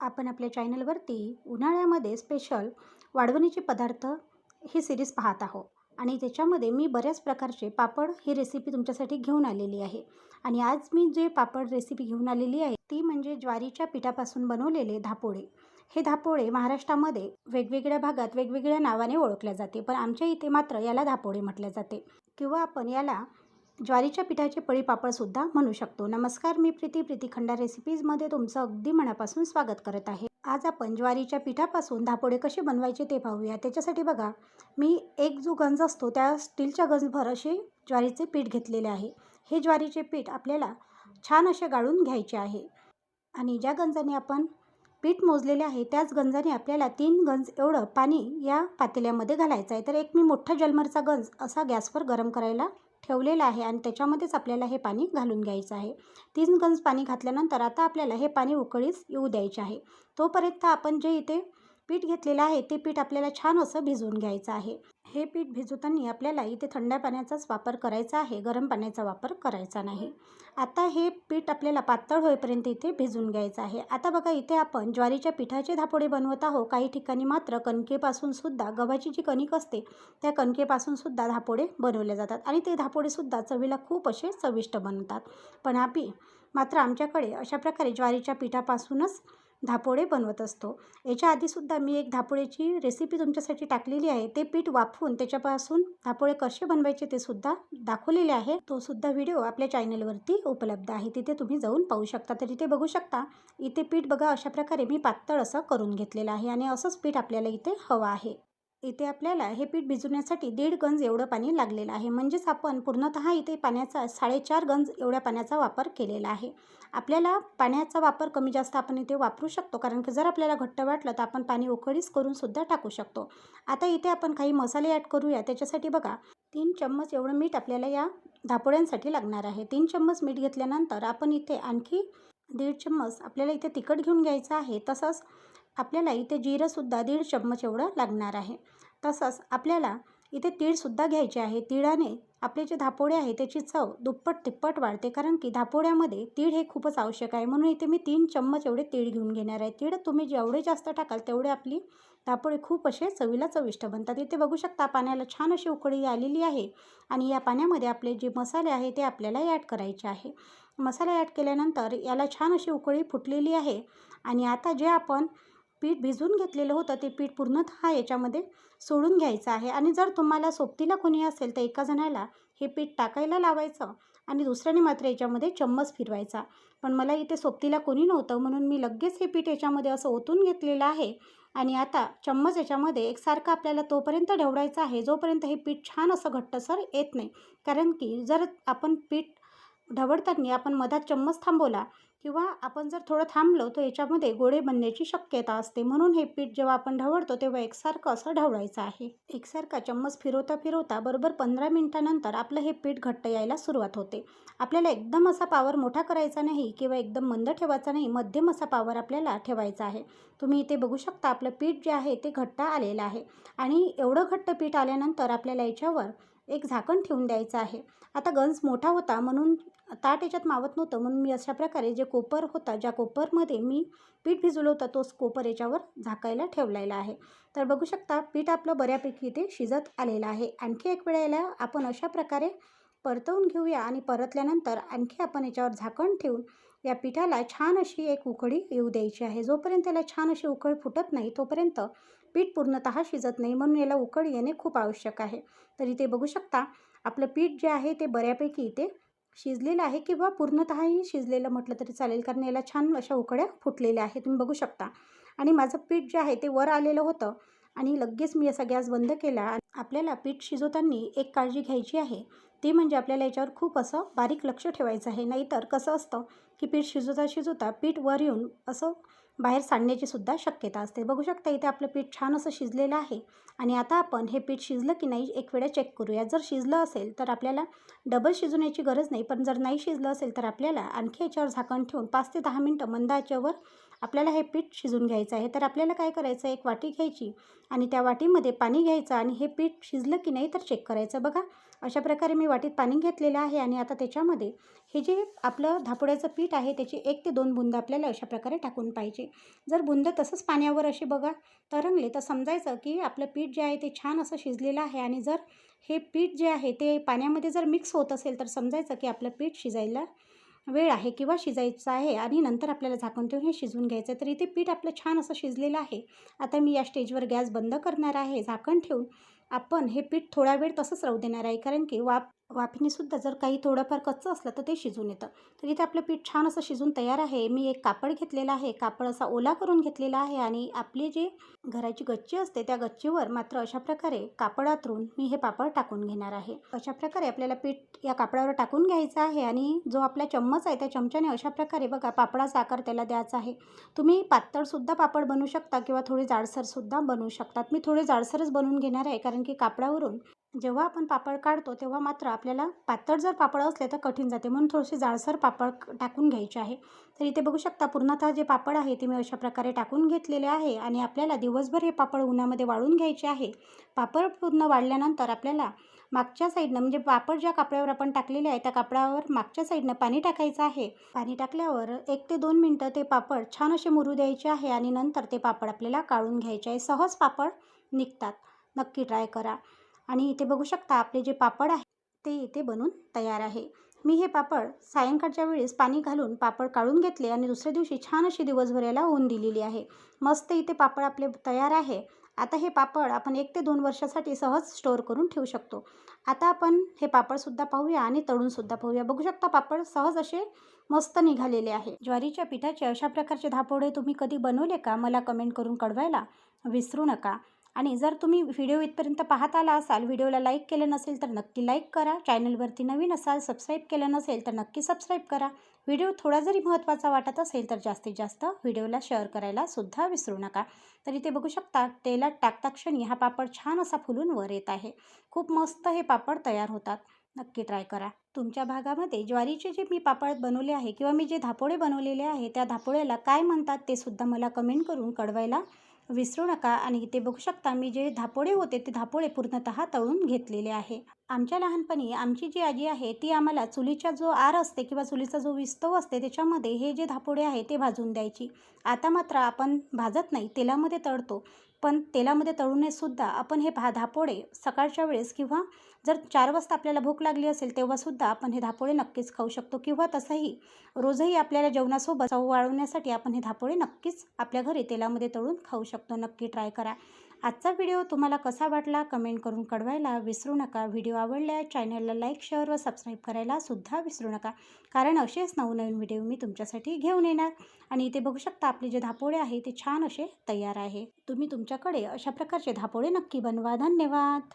आपण आपल्या चॅनलवरती उन्हाळ्यामध्ये स्पेशल वाढवणीचे पदार्थ ही सिरीज पाहत आहो आणि त्याच्यामध्ये मी बऱ्याच प्रकारचे पापड ही रेसिपी तुमच्यासाठी घेऊन आलेली आहे. आणि आज मी जे पापड रेसिपी घेऊन आलेली आहे ती म्हणजे ज्वारीच्या पिठापासून बनवलेले धापोळे. हे धापोळे महाराष्ट्रामध्ये वेगवेगळ्या भागात वेगवेगळ्या नावाने ओळखल्या जाते पण आमच्या इथे मात्र याला धापोळे म्हटले जाते. किंवा आपण याला ज्वारीच्या पिठाचे पळी पापडसुद्धा म्हणू शकतो. नमस्कार मी प्रीती. प्रीती खंडा रेसिपीजमध्ये तुमचं अगदी मनापासून स्वागत करत आहे. आज आपण ज्वारीच्या पिठापासून धापोळे कसे बनवायचे ते पाहूया. त्याच्यासाठी बघा मी एक जो गंज असतो त्या स्टीलच्या गंजभर असे ज्वारीचे पीठ घेतलेले आहे. हे ज्वारीचे पीठ आपल्याला छान असे गाळून घ्यायचे आहे. आणि ज्या गंजाने आपण पीठ मोजलेले आहे त्याच गंजाने आपल्याला तीन गंज एवढं पाणी या पातेल्यामध्ये घालायचं आहे. तर एक मी मोठा जलमरचा गंज असा गॅसवर गरम करायला ठेवलेलं आहे आणि त्याच्यामध्येच आपल्याला हे पाणी घालून घ्यायचं आहे. तीन गंज पाणी घातल्यानंतर आता आपल्याला हे पाणी उकळीस येऊ द्यायचे आहे. तोपर्यंत आपण जे इथे पीठ घेतलेलं आहे ते पीठ आपल्याला छान असं भिजवून घ्यायचं आहे. हे पीठ भिजवताना आपल्याला इथे थंड पाण्याचाच वापर करायचा आहे गरम पाण्याचा वापर करायचा नाही. आता हे पीठ आपल्याला पातळ होईपर्यंत इथे भिजवून घ्यायचं आहे. आता बघा इथे आपण ज्वारीच्या पिठाचे धापोडे बनवत आहोत. काही ठिकाणी मात्र कणकेपासून सुद्धा गव्हाची जी कणिक असते त्या कणकेपासून सुद्धा धापोडे बनवले जातात आणि ते धापोडेसुद्धा चवीला खूप असे चविष्ट बनतात. पण आपी मात्र आमच्याकडे अशा प्रकारे ज्वारीच्या पिठापासूनच धापोळे बनवत असतो. याच्या आधीसुद्धा मी एक धापोळेची रेसिपी तुमच्यासाठी टाकलेली आहे. ते पीठ वाफवून त्याच्यापासून धापोळे कसे बनवायचे ते सुद्धा दाखवलेले आहे. तो सुद्धा व्हिडिओ आपल्या चॅनलवरती उपलब्ध आहे. तिथे तुम्ही जाऊन पाहू शकता. तर इथे बघू शकता इथे पीठ बघा अशा प्रकारे मी पातळ असं करून घेतलेलं आहे आणि असंच पीठ आपल्याला इथे हवं आहे. इथे आपल्याला हे पीठ भिजवण्यासाठी दीड गंज एवढं पाणी लागलेलं आहे. म्हणजेच आपण पूर्णतः इथे पाण्याचा साडेचार गंज एवढ्या पाण्याचा वापर केलेला आहे. आपल्याला पाण्याचा वापर कमी जास्त आपण इथे वापरू शकतो कारण की जर आपल्याला घट्ट वाटलं तर आपण पाणी उकळीस करूनसुद्धा टाकू शकतो. आता इथे आपण काही मसाले ॲड करूया. त्याच्यासाठी बघा तीन चम्मच एवढं मीठ आपल्याला या धापोळ्यांसाठी लागणार आहे. तीन चम्मच मीठ घेतल्यानंतर आपण इथे आणखी दीड चम्मच आपल्याला इथे तिखट घेऊन घ्यायचं आहे. तसंच आपल्याला इथे जिरंसुद्धा दीड चम्मच एवढं लागणार आहे. तसंच आपल्याला इथे तीळसुद्धा घ्यायचे आहे. तिळाने आपले जे धापोळे आहे त्याची चव दुप्पट तिप्पट वाढते कारण की धापोळ्यामध्ये तीळ हे खूपच आवश्यक आहे. म्हणून इथे मी तीन चम्मच एवढे तीळ घेऊन घेणार आहे. तीळ तुम्ही जेवढे जास्त टाकाल तेवढे आपली धापोळे खूप असे चवीला चविष्ट बनतात. इथे बघू शकता पाण्याला छान अशी उकळी आलेली आहे आणि या पाण्यामध्ये आपले जे मसाले आहे ते आपल्याला ॲड करायचे आहे. मसाला ॲड केल्यानंतर याला छान अशी उकळी फुटलेली आहे आणि आता जे आपण पीठ भिजवून घेतलेलं होतं ते पीठ पूर्णतः याच्यामध्ये सोडून घ्यायचं आहे. आणि जर तुम्हाला सोबतीला कोणी असेल तर एका जणाला हे पीठ टाकायला लावायचं आणि दुसऱ्याने मात्र याच्यामध्ये चम्मच फिरवायचा. पण मला इथे सोबतीला कोणी नव्हतं म्हणून मी लगेच हे पीठ याच्यामध्ये असं ओतून घेतलेलं आहे. आणि आता चम्मच याच्यामध्ये एकसारखं आपल्याला तोपर्यंत ढवडायचं आहे जोपर्यंत हे पीठ छान असं घट्टसर येत नाही. कारण की जर आपण पीठ ढवळताना आपण मधात चम्मच थांबवला किंवा आपण जर थोडं थांबलो तर याच्यामध्ये गोळे बनण्याची शक्यता असते. म्हणून हे पीठ जेव्हा आपण ढवळतो तेव्हा एकसारखं असं ढवळायचं आहे. एकसारखा चम्मच फिरवता फिरवता बरोबर पंधरा मिनटानंतर आपलं हे पीठ घट्ट यायला सुरुवात होते. आपल्याला एकदम असा पावर मोठा करायचा नाही किंवा एकदम मंद ठेवायचा नाही मध्यम असा पावर आपल्याला ठेवायचा आहे. तुम्ही इथे बघू शकता आपलं पीठ जे आहे ते घट्ट आलेलं आहे. आणि एवढं घट्ट पीठ आल्यानंतर आपल्याला याच्यावर एक झाकण ठेवून द्यायचं आहे. आता गंज मोठा होता म्हणून ताट याच्यात मावत नव्हतं. म्हणून मी अशा प्रकारे जे कोपर होता ज्या कोपरमध्ये मी पीठ भिजवलं होतं तोच कोपर याच्यावर झाकायला ठेवलेला आहे. तर बघू शकता पीठ आपलं बऱ्यापैकी इथे शिजत आलेलं आहे. आणखी एक वेळेला आपण अशा प्रकारे परतवून घेऊया आणि परतल्यानंतर आणखी आपण याच्यावर झाकण ठेवून या पिठाला छान अशी एक उकळी येऊ द्यायची आहे. जोपर्यंत याला छान अशी उकळी फुटत नाही तोपर्यंत पीठ पूर्णतः शिजत नाही. म्हणून याला उकळी येणे खूप आवश्यक आहे. तर इथे बघू शकता आपलं पीठ जे आहे ते बऱ्यापैकी इथे शिजलेलं आहे किंवा पूर्णतःही शिजलेलं म्हटलं तरी चालेल कारण याला छान अशा उकड्या फुटलेल्या आहे तुम्ही बघू शकता. आणि माझं पीठ जे आहे ते वर आलेलं होतं आणि लगेच मी असा गॅस बंद केला. आपल्याला पीठ शिजवताना एक काळजी घ्यायची आहे. ती म्हणजे आपल्याला याच्यावर खूप असं बारीक लक्ष ठेवायचं आहे. नाहीतर कसं असतं की पीठ शिजवता शिजवता पीठ वर येऊन असं बाहेर सांडण्याची सुद्धा शक्यता असते. बघू शकता इथे आपलं पीठ छान असं शिजलेलं आहे. आणि आता आपण हे पीठ शिजलं की नाही एक वेळा चेक करूया. जर शिजलं असेल तर आपल्याला डबल शिजवण्याची गरज नाही. पण जर नाही शिजलं असेल तर आपल्याला आणखी याच्यावर झाकण ठेवून पाच ते दहा मिनटं मंदाच्यावर आपल्याला हे पीठ शिजून घ्यायचं आहे. तर आपल्याला काय करायचं एक वाटी घ्यायची आणि त्या वाटीमध्ये पाणी घ्यायचं आणि हे पीठ शिजलं की नाही तर चेक करायचं. बघा अशा प्रकारे मी वाटीत पाणी घेतलेलं आहे आणि आता त्याच्यामध्ये हे जे आपलं धापुड्याचं पीठ आहे त्याची एक ते दोन बुंद आपल्याला अशा प्रकारे टाकून पाहिजे. जर बुंद तसंच पाण्यावर असे बघा तरंगले तर समजायचं की आपलं पीठ जे आहे ते छान असं शिजलेलं आहे आणि जर हे पीठ जे आहे ते पाण्यामध्ये जर मिक्स होत असेल तर समजायचं की आपलं पीठ शिजायला वेळ आहे किंवा शिजायचं आहे आणि नंतर आपल्याला झाकण ठेवून हे शिजवून घ्यायचं आहे तर इथे पीठ आपलं छान असं शिजलेलं आहे. आता मी या स्टेजवर गॅस बंद करणार आहे झाकण ठेवून. आपण हे पीठ थोडा वेळ तसंच राहू देणार आहे कारण की वाफ वाफेनेसुद्धा जर काही थोडंफार कच्चं असलं तर ते शिजून येतं. तर इथे आपलं पीठ छान असं शिजून तयार आहे. मी एक कापड घेतलेला आहे. कापड असा ओला करून घेतलेला आहे आणि आपली जी घराची गच्ची असते त्या गच्चीवर मात्र अशा प्रकारे कापड आतरून मी हे पापड टाकून घेणार आहे. अशा प्रकारे आपल्याला पीठ या कापडावर टाकून घ्यायचं आहे आणि जो आपला चम्मच आहे त्या चमच्याने अशा प्रकारे बघा पापडाचा आकार त्याला द्यायचा आहे. तुम्ही पातळसुद्धा पापड बनवू शकता किंवा थोडे जाडसरसुद्धा बनवू शकतात. मी थोडे जाडसरच बनवून घेणार आहे कारण की कापडावरून जेव्हा आपण पापड काढतो तेव्हा मात्र आपल्याला पातळ जर पापड असले तर कठीण जाते. म्हणून थोडेसे जाडसर पापड टाकून घ्यायचे आहे. तर इथे बघू शकता पूर्णतः जे पापड आहे ते मी अशा प्रकारे टाकून घेतलेले आहे आणि आपल्याला दिवसभर हे पापड उन्हामध्ये वाळून घ्यायचे आहे. पापड पूर्ण वाळल्यानंतर आपल्याला मागच्या साईडनं म्हणजे पापड ज्या कापड्यावर आपण टाकलेले आहे त्या कापडावर मागच्या साईडनं पाणी टाकायचं आहे. पाणी टाकल्यावर एक ते दोन मिनटं ते पापड छान असे मुरू द्यायचे आहे आणि नंतर ते पापड आपल्याला काढून घ्यायचे आहे. सहज पापड निघतात. नक्की ट्राय करा. आणि इथे बघू शकता आपले जे पापड आहे ते इथे बनून तयार आहे. मी हे पापड सायंकाळच्या वेळेस पाणी घालून पापड काढून घेतले आणि दुसऱ्या दिवशी छान अशी दिवसभर याला ऊन दिलेली आहे. मस्त इथे पापड आपले तयार आहे. आता हे पापड आपण एक ते दोन वर्षासाठी सहज स्टोअर करून ठेवू शकतो. आता आपण हे पापडसुद्धा पाहूया आणि तळूनसुद्धा पाहूया. बघू शकता पापड सहज असे मस्त निघालेले आहे. ज्वारीच्या पिठाचे अशा प्रकारचे धापोडे तुम्ही कधी बनवले का? मला कमेंट करून कळवायला विसरू नका. आणि जर तुम्ही व्हिडिओ इथपर्यंत पाहत आला असाल व्हिडिओला लाईक केलं नसेल तर नक्की लाईक करा. चॅनलवरती नवीन असाल सबस्क्राईब केलं नसेल तर नक्की सबस्क्राईब करा. व्हिडिओ थोडा जरी महत्त्वाचा वाटत असेल तर जास्तीत जास्त व्हिडिओला शेअर करायला सुद्धा विसरू नका. तर इथे बघू शकता तेलात टाकता क्षणी हा पापड छान असा फुलून वर येत आहे. खूप मस्त हे पापड तयार होतात. नक्की ट्राय करा. तुमच्या भागामध्ये ज्वारीचे जे मी पापड बनवले आहे किंवा मी जे धापोळे बनवलेले आहे त्या धापोळ्याला काय म्हणतात ते सुद्धा मला कमेंट करून कळवायला विसरू नका आणि इथे बघू शकता मी जे धापोळे होते ते धापोळे पूर्णतः तळून घेतलेले आहे. आमच्या लहानपणी आमची जी आजी आहे ती आम्हाला चुलीचा जो आर असते किंवा चुलीचा जो विस्तव असते त्याच्यामध्ये हे जे धापोळे आहे ते भाजून द्यायची. आता मात्र आपण भाजत नाही तेलामध्ये तळतो. पण तेलामध्ये तळूनसुद्धा आपण हे भा धापोळे सकाळच्या वेळेस किंवा जर चार वाजता आपल्याला भूक लागली असेल तेव्हासुद्धा आपण हे धापोळे नक्कीच खाऊ शकतो किंवा तसंही रोजही आपल्याला जेवणासोबत चव वाढवण्यासाठी आपण हे धापोळे नक्कीच आपल्या घरी तेलामध्ये तळून खाऊ शकतो. नक्की ट्राय करा. आजचा व्हिडिओ तुम्हाला कसा वाटला कमेंट करून कळवायला विसरू नका. व्हिडिओ आवडल्या चॅनलला लाईक शेअर व सबस्क्राईब करायला सुद्धा विसरू नका. कारण असेच नवनवीन व्हिडिओ मी तुमच्यासाठी घेऊन येणार आणि इथे बघू शकता आपले जे धापोळे आहे ते छान असे तयार आहे. तुम्ही तुमच्याकडे अशा प्रकारचे धापोळे नक्की बनवा. धन्यवाद.